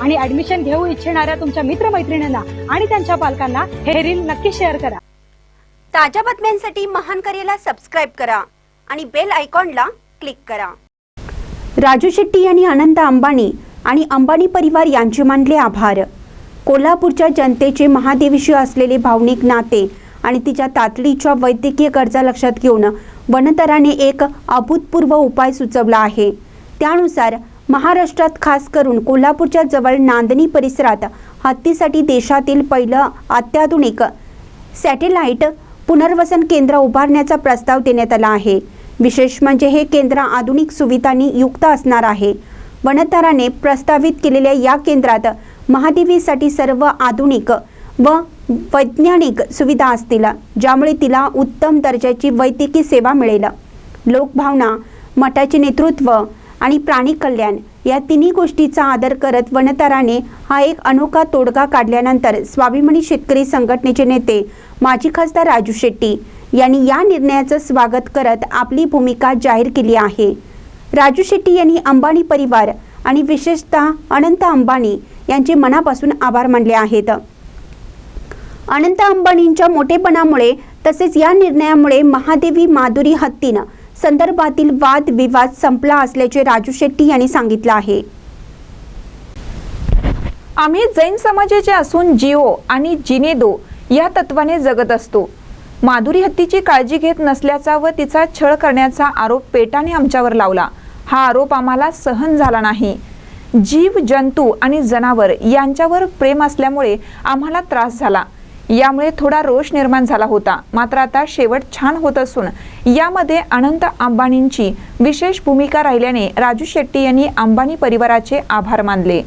आणि ऍडमिशन घेऊ इच्छिणाऱ्या तुमच्या मित्रमैत्रिणींना आणि त्यांच्या पालकांना हे रील नक्की शेअर करा. ताज्या बातम्यांसाठी महान करेला सबस्क्राईब करा आणि बेल आयकॉनला क्लिक करा. राजू शेट्टी यांनी अनंत अंबानी आणि अंबानी परिवार यांचे मानले आभार. कोल्हापूरच्या जनतेचे महादेवीशी असलेले भावनिक नाते आणि तिच्या तातडीच्या वैद्यकीय गरजा लक्षात घेऊन वनतराने एक अभूतपूर्व उपाय सुचवला आहे. त्यानुसार महाराष्ट्रात खास करून कोल्हापूरच्या जवळ नांदणी परिसरात हत्तीसाठी देशातील पहिलं अत्याधुनिक सॅटेलाइट पुनर्वसन केंद्र उभारण्याचा प्रस्ताव देण्यात आला आहे. विशेष म्हणजे हे केंद्र आधुनिक सुविधांनी युक्त असणार आहे. वनतराने प्रस्तावित केलेल्या या केंद्रात महादेवीसाठी सर्व आधुनिक व वैज्ञानिक सुविधा असतील ज्यामुळे तिला उत्तम दर्जाची वैद्यकीय सेवा मिळेल. लोकभावना मठाचे नेतृत्व आणि प्राणी कल्याण या तिन्ही गोष्टीचा आदर करत वनतराने हा एक अनोखा तोडगा काढल्यानंतर स्वाभिमानी शेतकरी संघटनेचे नेते माजी खासदार राजू शेट्टी यांनी या निर्णयाचं स्वागत करत आपली भूमिका जाहीर केली आहे. राजू शेट्टी यांनी अंबानी परिवार आणि विशेषतः अनंत अंबानी यांचे मनापासून आभार मानले आहेत. अनंत अंबानींच्या मोठेपणामुळे तसेच या निर्णयामुळे महादेवी माधुरी हत्तीनं संदर्भातील वाद विवाद संपला असल्याचे राजू शेट्टी यांनी सांगितलं आहे. आम्ही जैन समाजाचे असून जिओ आणि जिनेदो या तत्वाने जगत असतो. माधुरी हत्तीची काळजी घेत नसल्याचा व तिचा छळ करण्याचा आरोप पेटाने आमच्यावर लावला. हा आरोप आम्हाला सहन झाला नाही. जीव जंतू आणि जनावर यांच्यावर प्रेम असल्यामुळे आम्हाला त्रास झाला. यामुळे थोडा रोष निर्माण झाला होता. मात्र आता शेवट छान होत असून यामध्ये अनंत अंबानींची विशेष भूमिका राहिल्याने राजू शेट्टी यांनी अंबानी परिवाराचे आभार मानले.